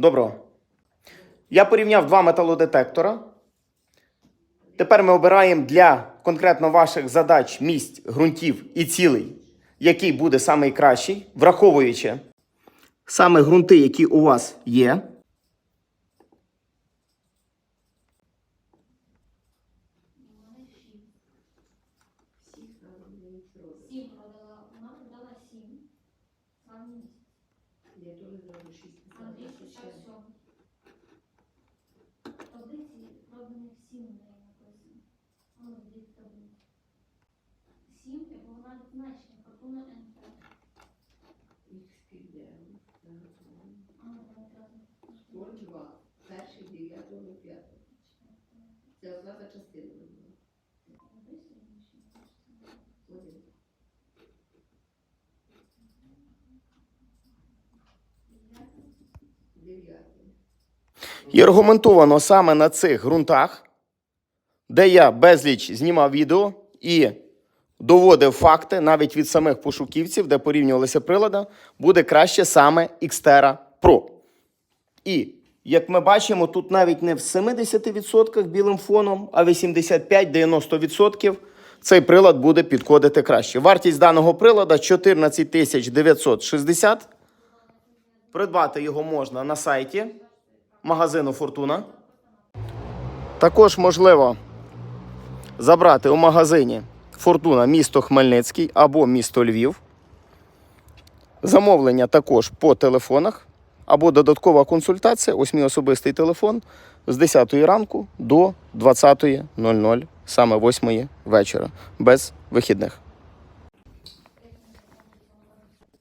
Доброго. Я порівняв два металодетектора. Тепер ми обираємо для конкретно ваших задач, місць, ґрунтів і цілей, який буде найкращий, враховуючи саме ґрунти, які у вас є. Сім продала, сім. Я теж зроблю шість Андрій писати, ще ще. сьом. Таблиці проданих сім в неї написано. Ну, дві таблиці. Сім, і вона відзначена, фортуна НП. І аргументовано саме на цих ґрунтах, де я безліч знімав відео і доводив факти навіть від самих пошуківців, де порівнювалися прилади, буде краще саме Xterra Pro. І як ми бачимо, тут навіть не в 70% білим фоном, а 85-90% цей прилад буде підходити краще. Вартість даного прилада 14 960. Придбати його можна на сайті магазину Фортуна. Також можливо забрати у магазині Фортуна місто Хмельницький або місто Львів. Замовлення також по телефонах або додаткова консультація. Ось мій особистий телефон з 10 ранку до 20.00, саме 8 вечора, без вихідних.